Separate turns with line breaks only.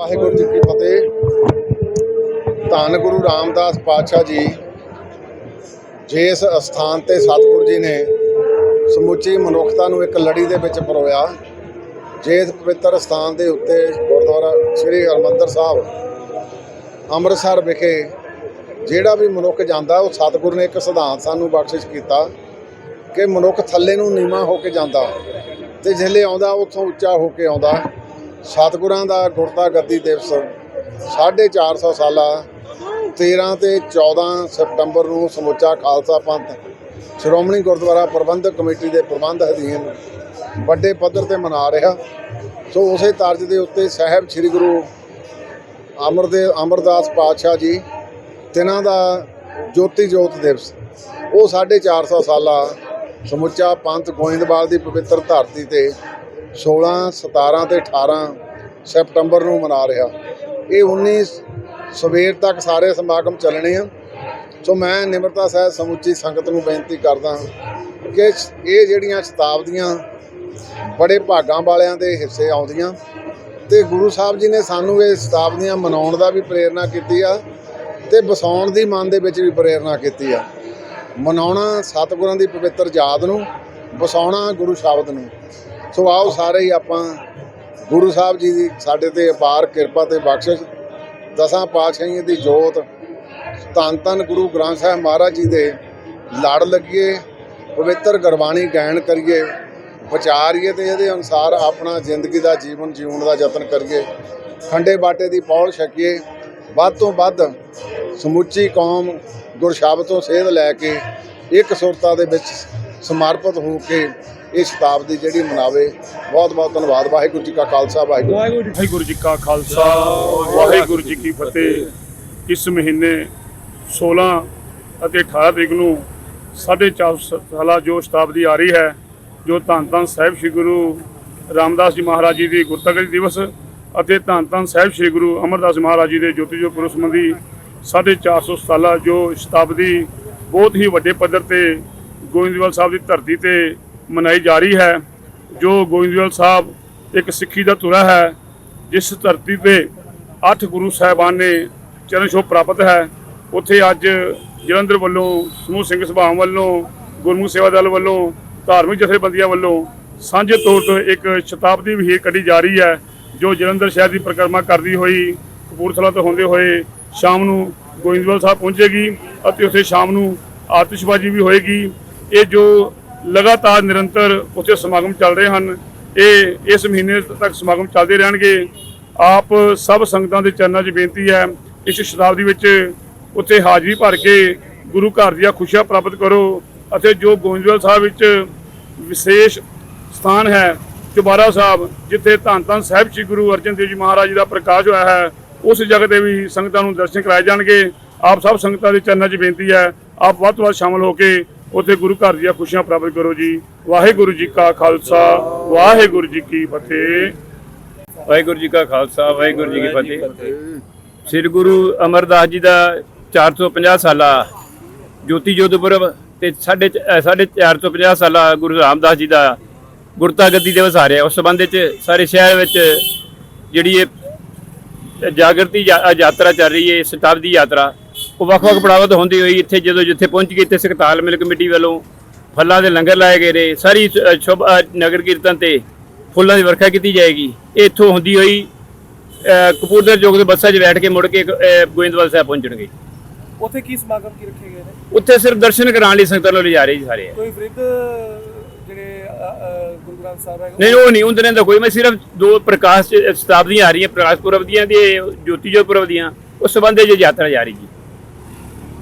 ਵਾਹਿਗੁਰੂ ਜੀ ਕੀ ਫਤਿਹ। ਧੰਨ ਗੁਰੂ ਰਾਮਦਾਸ ਪਾਤਸ਼ਾਹ ਜੀ, ਜਿਸ ਅਸਥਾਨ ਤੇ ਸਤਿਗੁਰੂ ਜੀ ਨੇ ਸਮੁੱਚੀ ਮਨੁੱਖਤਾ ਨੂੰ ਇੱਕ ਲੜੀ ਦੇ ਵਿੱਚ ਪਰੋਇਆ, ਜਿਸ ਪਵਿੱਤਰ ਸਥਾਨ ਦੇ ਉੱਤੇ ਗੁਰਦੁਆਰਾ ਸ੍ਰੀ ਹਰਮੰਦਰ ਸਾਹਿਬ, ਅੰਮ੍ਰਿਤਸਰ ਵਿਖੇ ਜਿਹੜਾ ਵੀ ਮਨੁੱਖ ਜਾਂਦਾ, ਉਹ ਸਤਿਗੁਰੂ ਨੇ ਇੱਕ ਸਿਧਾਂਤ ਸਾਨੂੰ ਬਖਸ਼ਿਸ਼ ਕੀਤਾ ਕਿ ਮਨੁੱਖ ਥੱਲੇ ਨੂੰ ਨੀਵਾਂ ਹੋ ਕੇ ਜਾਂਦਾ ਤੇ ਜਿਹੜੇ ਆਉਂਦਾ, ਉੱਥੋਂ ਉੱਚਾ ਹੋ ਕੇ ਆਉਂਦਾ। ਸਤਿਗੁਰਾਂ ਦਾ ਗੁਰਤਾ ਗੱਦੀ ਦਿਵਸ 450 ਸਾਲਾ 13 ਤੇ 14 ਸਤੰਬਰ ਨੂੰ ਸਮੁੱਚਾ ਖਾਲਸਾ ਪੰਥ ਸ਼੍ਰੋਮਣੀ ਗੁਰਦੁਆਰਾ ਪ੍ਰਬੰਧਕ ਕਮੇਟੀ ਦੇ ਪ੍ਰਬੰਧ ਅਧੀਨ ਵੱਡੇ ਪੱਧਰ ਤੇ ਮਨਾ ਰਿਹਾ। ਸੋ ਉਸੇ ਤਰਜ਼ ਦੇ ਉੱਤੇ ਸਾਹਿਬ ਸ੍ਰੀ ਗੁਰੂ ਅਮਰਦੇ ਅਮਰਦਾਸ ਪਾਤਸ਼ਾਹ ਜੀ, ਤਿਨਾਂ ਦਾ ਜੋਤੀ ਜੋਤ ਦਿਵਸ। ਉਹ 450 ਸਾਲਾ ਸਮੁੱਚਾ ਪੰਥ ਗੋਇੰਦਵਾਲ ਦੀ ਪਵਿੱਤਰ ਧਰਤੀ ਤੇ 16 17 ਤੇ 18 ਸੈਪਟੰਬਰ ਨੂੰ ਮਨਾ ਰਿਹਾ। ਇਹ 19 ਸਵੇਰ ਤੱਕ ਸਾਰੇ ਸਮਾਗਮ ਚੱਲਣੇ ਆ। ਸੋ ਮੈਂ ਨਿਮਰਤਾ ਸਾਹਿਬ ਸਮੁੱਚੀ ਸੰਗਤ ਨੂੰ ਬੇਨਤੀ ਕਰਦਾ ਹਾਂ ਕਿ ਇਹ ਜਿਹੜੀਆਂ ਸ਼ਤਾਬਦੀਆਂ ਬੜੇ ਭਾਗਾਂ ਵਾਲਿਆਂ ਦੇ ਹਿੱਸੇ ਆਉਂਦੀਆਂ ਤੇ ਗੁਰੂ ਸਾਹਿਬ ਜੀ ਨੇ ਸਾਨੂੰ ਇਹ ਸ਼ਤਾਬਦੀਆਂ ਮਨਾਉਣ ਦਾ ਵੀ ਪ੍ਰੇਰਣਾ ਕੀਤੀ ਆ ਤੇ ਵਸਾਉਣ ਦੀ ਮਨ ਦੇ ਵਿੱਚ ਵੀ ਪ੍ਰੇਰਣਾ ਕੀਤੀ ਆ। ਮਨਾਉਣਾ ਸਤਿਗੁਰਾਂ ਦੀ ਪਵਿੱਤਰ ਯਾਦ ਨੂੰ, ਵਸਾਉਣਾ ਗੁਰੂ ਸ਼ਬਦ ਨੂੰ। ਸੋ ਆਓ ਸਾਰੇ ਹੀ ਆਪਾਂ ਗੁਰੂ ਸਾਹਿਬ ਜੀ ਦੀ ਸਾਡੇ ਤੇ ਅਪਾਰ ਕਿਰਪਾ ਤੇ ਬਖਸ਼ਿਸ਼। ਦਸਾਂ ਪਾਤਸ਼ਾਹੀਆਂ ਦੀ ਜੋਤ, ਧੰਨ ਧੰਨ ਗੁਰੂ ਗ੍ਰੰਥ ਸਾਹਿਬ ਮਹਾਰਾਜ ਜੀ ਦੇ ਲੜ ਲੱਗੀਏ, ਪਵਿੱਤਰ ਗੁਰਬਾਣੀ ਗਾਇਨ ਕਰੀਏ, ਵਿਚਾਰੀਏ ਤੇ ਇਹਦੇ ਅਨੁਸਾਰ ਆਪਣਾ ਜ਼ਿੰਦਗੀ ਦਾ ਜੀਵਨ ਜਿਉਣ ਦਾ ਯਤਨ ਕਰੀਏ, ਖੰਡੇ ਬਾਟੇ ਦੀ ਪੌਲ ਛਕੀਏ, ਵੱਧ ਤੋਂ ਵੱਧ ਸਮੁੱਚੀ ਕੌਮ ਗੁਰਸ਼ਬਦ ਤੋਂ ਸੇਧ ਲੈ ਕੇ ਇੱਕ ਸੁਰਤਾ ਦੇ ਵਿੱਚ ਸਮਰਪਿਤ ਹੋ ਕੇ ਇਹ ਸ਼ਤਾਬਦੀ ਜਿਹੜੀ ਮਨਾਵੇ ਬਹੁਤ ਬਹੁਤ ਧੰਨਵਾਦ। ਵਾਹਿਗੁਰੂ ਜੀ ਕਾ ਖਾਲਸਾ ਵਾਹਿਗੁਰੂ
ਵਾਹਿਗੁਰੂ ਜੀ ਕਾ ਖਾਲਸਾ ਵਾਹਿਗੁਰੂ ਜੀ ਕੀ ਫਤਿਹ। ਇਸ ਮਹੀਨੇ 16 ਅਤੇ 18 ਤਰੀਕ ਨੂੰ 450 ਸਾਲਾ ਜੋ ਸ਼ਤਾਬਦੀ ਆ ਰਹੀ ਹੈ ਜੋ ਧੰਨ ਧੰਨ ਸਾਹਿਬ ਸ੍ਰੀ ਗੁਰੂ ਰਾਮਦਾਸ ਜੀ ਮਹਾਰਾਜ ਜੀ ਦੀ ਗੁਰਤਗਰੀ ਦਿਵਸ ਅਤੇ ਧੰਨ ਧੰਨ ਸਾਹਿਬ ਸ੍ਰੀ ਗੁਰੂ ਅਮਰਦਾਸ ਮਹਾਰਾਜ ਜੀ ਦੇ ਜੋਤੀ ਜੋ ਪੁਰਸ਼ ਸੰਬੰਧੀ 450 ਸਾਲਾ ਜੋ ਸ਼ਤਾਬਦੀ ਬਹੁਤ ਹੀ ਵੱਡੇ ਪੱਧਰ ਤੇ ਗੋਇੰਦਵਾਲ ਸਾਹਿਬ ਦੀ ਧਰਤੀ ਤੇ ਮਨਾਈ ਜਾ ਰਹੀ ਹੈ, ਜੋ ਗੋਇੰਦਵਾਲ ਸਾਹਿਬ ਇੱਕ ਸਿੱਖੀ ਦਾ ਧੁਰਾ ਹੈ, ਜਿਸ ਧਰਤੀ ਤੇ ਅੱਠ ਗੁਰੂ ਸਾਹਿਬਾਨ ਨੇ ਚਰਨ ਛੋਹ ਪ੍ਰਾਪਤ ਹੈ, ਉੱਥੇ ਅੱਜ ਜਲੰਧਰ ਵੱਲੋਂ ਸਮੂਹ ਸਿੰਘ ਸਭਾਵਾਂ ਵੱਲੋਂ, ਗੁਰਮੁਖ ਸੇਵਾ ਦਲ ਵੱਲੋਂ, ਧਾਰਮਿਕ ਜਥੇਬੰਦੀਆਂ ਵੱਲੋਂ ਸਾਂਝੇ ਤੌਰ ਤੇ ਇੱਕ ਸ਼ਤਾਬਦੀ ਵਹੀਰ ਕੱਢੀ ਜਾ ਰਹੀ ਹੈ, ਜੋ ਜਲੰਧਰ ਸ਼ਹਿਰ ਦੀ ਪਰਿਕਰਮਾ ਕਰਦੀ ਹੋਈ ਕਪੂਰਥਲਾ ਤੋਂ ਹੁੰਦੇ ਹੋਏ ਸ਼ਾਮ ਨੂੰ ਗੋਇੰਦਵਾਲ ਸਾਹਿਬ ਪਹੁੰਚੇਗੀ ਅਤੇ ਉੱਥੇ ਸ਼ਾਮ ਨੂੰ ਆਤਿਸ਼ਬਾਜ਼ੀ ਵੀ ਹੋਏਗੀ। ਇਹ ਜੋ ਲਗਾਤਾਰ ਨਿਰੰਤਰ ਉੱਥੇ ਸਮਾਗਮ ਚੱਲ ਰਹੇ ਹਨ, ਇਹ ਇਸ ਮਹੀਨੇ ਤੱਕ ਸਮਾਗਮ ਚੱਲਦੇ ਰਹਿਣਗੇ। ਆਪ ਸਭ ਸੰਗਤਾਂ ਦੇ ਚਰਨਾਂ 'ਚ ਬੇਨਤੀ ਹੈ, ਇਸ ਸ਼ਤਾਬਦੀ ਵਿੱਚ ਉੱਥੇ ਹਾਜ਼ਰੀ ਭਰ ਕੇ ਗੁਰੂ ਘਰ ਦੀਆਂ ਖੁਸ਼ੀਆਂ ਪ੍ਰਾਪਤ ਕਰੋ ਅਤੇ ਜੋ ਗੋਇੰਦਵਾਲ ਸਾਹਿਬ ਵਿੱਚ ਵਿਸ਼ੇਸ਼ ਸਥਾਨ ਹੈ, ਚੁਬਾਰਾ ਸਾਹਿਬ, ਜਿੱਥੇ ਧੰਨ ਧੰਨ ਸਾਹਿਬ ਸ੍ਰੀ ਗੁਰੂ ਅਰਜਨ ਦੇਵ ਜੀ ਮਹਾਰਾਜ ਜੀ ਦਾ ਪ੍ਰਕਾਸ਼ ਹੋਇਆ ਹੈ, ਉਸ ਜਗ੍ਹਾ ਤੇ ਵੀ ਸੰਗਤਾਂ ਨੂੰ ਦਰਸ਼ਨ ਕਰਾਏ ਜਾਣਗੇ। ਆਪ ਸਭ ਸੰਗਤਾਂ ਦੇ ਚਰਨਾਂ 'ਚ ਬੇਨਤੀ ਹੈ, ਆਪ ਵੱਧ ਤੋਂ ਵੱਧ ਸ਼ਾਮਲ ਹੋ ਕੇ ਉੱਥੇ ਗੁਰੂ ਘਰ ਦੀਆਂ ਖੁਸ਼ੀਆਂ ਪ੍ਰਾਪਤ ਕਰੋ ਜੀ। ਵਾਹਿਗੁਰੂ ਜੀ ਕਾ ਖਾਲਸਾ ਵਾਹਿਗੁਰੂ ਜੀ ਕੀ ਫਤਿਹ।
ਵਾਹਿਗੁਰੂ ਜੀ ਕਾ ਖਾਲਸਾ ਵਾਹਿਗੁਰੂ ਜੀ ਕੀ ਫਤਿਹ। ਸ੍ਰੀ ਗੁਰੂ ਅਮਰਦਾਸ ਜੀ ਦਾ 450 ਸਾਲਾ ਜੋਤੀ ਜੋਤ ਪੁਰਬ ਤੇ ਸਾਢੇ 450 ਸਾਲਾ ਗੁਰੂ ਰਾਮਦਾਸ ਜੀ ਦਾ ਗੁਰਤਾ ਗੱਦੀ ਦਿਵਸ ਆ ਰਿਹਾ। ਉਸ ਸੰਬੰਧ ਵਿੱਚ ਸਾਰੇ ਸ਼ਹਿਰ ਵਿੱਚ ਜਿਹੜੀ ਇਹ ਜਾਗਰਤੀ ਯਾਤਰਾ ਚੱਲ ਰਹੀ ਹੈ ਸ਼ਤਾਬਦੀ ਯਾਤਰਾ। ਉਹ ਵੱਖ-ਵੱਖ ਪੜਾਵਾਂ ਤੋਂ ਹੁੰਦੀ ਹੋਈ ਇੱਥੇ ਜਦੋਂ ਜਿੱਥੇ ਪਹੁੰਚ ਗਈ ਇੱਥੇ ਸਕਤਾਲ ਮਿਲ ਕਮੇਟੀ ਵੱਲੋਂ ਫਲਾਂ ਦੇ ਲੰਗਰ ਲਾਏ ਗਏ ਨੇ ਸਾਰੀ ਸ਼ੁਭ ਨਗਰ ਕੀਰਤਨ ਤੇ ਫੁੱਲਾਂ ਦੀ ਵਰਖਾ ਕੀਤੀ ਜਾਏਗੀ। ਇੱਥੋਂ ਹੁੰਦੀ ਹੋਈ ਕਪੂਰਥਲੇ ਚੌਕ ਦੇ ਬੱਸਾਂ 'ਚ ਬੈਠ ਕੇ ਮੁੜ ਕੇ ਗੋਇੰਦਵਾਲ ਸਾਹਿਬ ਪਹੁੰਚਣਗੇ
ਉੱਥੇ ਕੀ ਸਮਾਗਮ ਕੀ ਰੱਖੇ ਗਏ ਨੇ?
ਉੱਥੇ ਸਿਰਫ ਦਰਸ਼ਨ ਕਰਾਉਣ ਲਈ ਸੰਗਤਾਂ ਨੂੰ ਲਿਜਾ ਰਹੇ ਜੀ ਸਾਰੇ।
ਕੋਈ ਵਿਰਧ ਜਿਹੜੇ ਅ, ਅ, ਗੁਰੂ ਗ੍ਰੰਥ ਸਾਹਿਬ ਹੈ
ਨਹੀਂ ਉਹ ਨਹੀਂ ਉਹਨਾਂ ਦਿਨਾਂ ਦਾ ਕੋਈ ਮੈਂ ਸਿਰਫ ਦੋ ਪ੍ਰਕਾਸ਼ ਸ਼ਤਾਬਦੀਆਂ ਆ ਰਹੀਆਂ ਪ੍ਰਕਾਸ਼ ਪੁਰਬ ਦੀਆਂ ਤੇ ਜੋਤੀ ਜੋਤ ਪੁਰਬ ਦੀਆਂ ਉਸ ਸੰਬੰਧ ਵਿੱਚ ਯਾਤਰਾ ਜਾ ਰਹੀ ਜੀ।